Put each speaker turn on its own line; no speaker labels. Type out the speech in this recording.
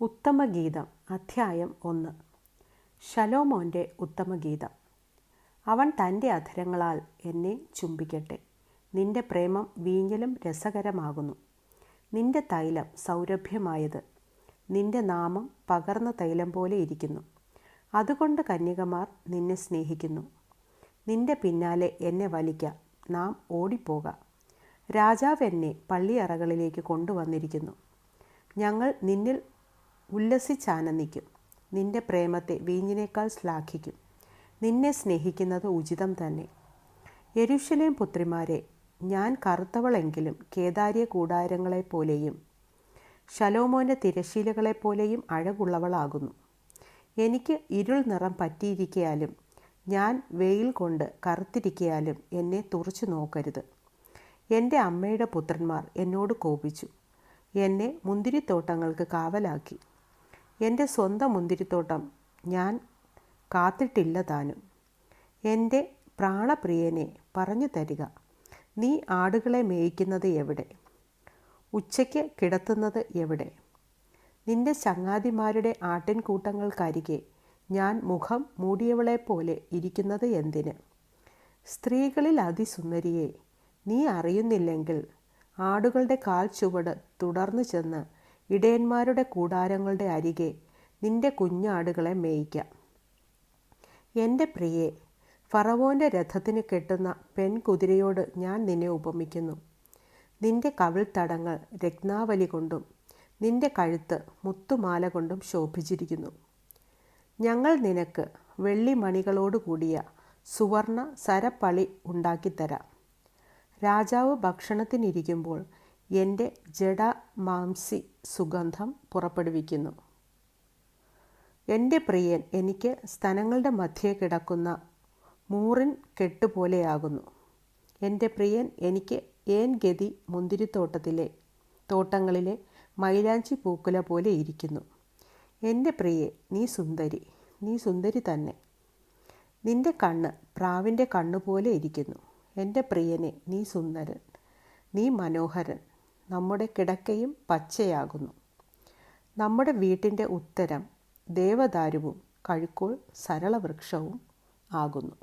ഉത്തമഗീതം അധ്യായം ഒന്ന്. ശലോമോന്റെ ഉത്തമഗീതം. അവൻ തന്റെ അധരങ്ങളാൽ എന്നെ ചുംബിക്കട്ടെ. നിന്റെ പ്രേമം വീഞ്ഞലും രസകരമാകുന്നു. നിന്റെ തൈലം സൗരഭ്യമായത്. നിന്റെ നാമം പകർന്ന തൈലം പോലെ ഇരിക്കുന്നു. അതുകൊണ്ട് കന്യകമാർ നിന്നെ സ്നേഹിക്കുന്നു. നിന്റെ പിന്നാലെ എന്നെ വലിക്ക. നാം ഓടിപ്പോക. രാജാവ് എന്നെ പള്ളിയറകളിലേക്ക് കൊണ്ടുവന്നിരിക്കുന്നു. ഞങ്ങൾ നിന്നിൽ ഉല്ലസിച്ചാനന്ദിക്കും. നിന്റെ പ്രേമത്തെ വീഞ്ഞിനേക്കാൾ ശ്ലാഘിക്കും. നിന്നെ സ്നേഹിക്കുന്നത് ഉചിതം തന്നെ. യരുഷലേം പുത്രിമാരെ ഞാൻ കറുത്തവളെങ്കിലും കേദാര്യ കൂടാരങ്ങളെപ്പോലെയും ശലോമോന്റെ തിരശീലകളെപ്പോലെയും അഴകുള്ളവളാകുന്നു. എനിക്ക് ഇരുൾ നിറം പറ്റിയിരിക്കയാലും ഞാൻ വെയിൽ കൊണ്ട് കറുത്തിരിക്കയാലും എന്നെ തുറച്ചു നോക്കരുത്. എന്റെ അമ്മയുടെ പുത്രന്മാർ എന്നോട് കോപിച്ചു. എന്നെ മുന്തിരിത്തോട്ടങ്ങൾക്ക് കാവലാക്കി. എന്റെ സ്വന്തം മുന്തിരിത്തോട്ടം ഞാൻ കാത്തിട്ടില്ല താനും. എന്റെ പ്രാണപ്രിയനെ പറഞ്ഞു തരിക. നീ ആടുകളെ മേയ്ക്കുന്നത് എവിടെ? ഉച്ചയ്ക്ക് കിടത്തുന്നത് എവിടെ? നിന്റെ ചങ്ങാതിമാരുടെ ആട്ടിൻകൂട്ടങ്ങൾക്കരികെ ഞാൻ മുഖം മൂടിയവളെ പോലെ ഇരിക്കുന്നത് എന്തിന്? സ്ത്രീകളിൽ അതിസുന്ദരിയെ നീ അറിയുന്നില്ലെങ്കിൽ ആടുകളുടെ കാൽ ചുവട് തുടർന്നു ചെന്ന് ഇടയന്മാരുടെ കൂടാരങ്ങളുടെ അരികെ നിന്റെ കുഞ്ഞാടുകളെ മേയിക്കാം. എന്റെ പ്രിയെ ഫറവോന്റെ രഥത്തിന് കെട്ടുന്ന പെൺകുതിരയോട് ഞാൻ നിന്നെ ഉപമിക്കുന്നു. നിന്റെ കവിൾത്തടങ്ങൾ രത്നാവലി കൊണ്ടും നിന്റെ കഴുത്ത് മുത്തുമാല കൊണ്ടും ശോഭിച്ചിരിക്കുന്നു. ഞങ്ങൾ നിനക്ക് വെള്ളിമണികളോട് കൂടിയ സുവർണ സരപ്പളി ഉണ്ടാക്കിത്തരാം. രാജാവ് ഭക്ഷണത്തിനിരിക്കുമ്പോൾ എന്റെ ജഡ മാംസി സുഗന്ധം പുറപ്പെടുവിക്കുന്നു. എന്റെ പ്രിയൻ എനിക്ക് സ്തനങ്ങളുടെ മധ്യേ കിടക്കുന്ന മൂറിൻ കെട്ടുപോലെയാകുന്നു. എന്റെ പ്രിയൻ എനിക്ക് ഏൻ ഗതി മുന്തിരിത്തോട്ടത്തിലെ തോട്ടങ്ങളിലെ മൈലാഞ്ചി പൂക്കുല പോലെ ഇരിക്കുന്നു. എന്റെ പ്രിയെ നീ സുന്ദരി നീ സുന്ദരി തന്നെ. നിന്റെ കണ്ണ് പ്രാവിന്റെ കണ്ണുപോലെ ഇരിക്കുന്നു. എന്റെ പ്രിയനെ നീ സുന്ദരൻ നീ മനോഹരൻ. നമ്മുടെ കിടക്കയും പച്ചയാകുന്നു. നമ്മുടെ വീട്ടിന്റെ ഉത്തരം ദേവദാരുവും കഴുക്കോൾ സരളവൃക്ഷവും ആകുന്നു.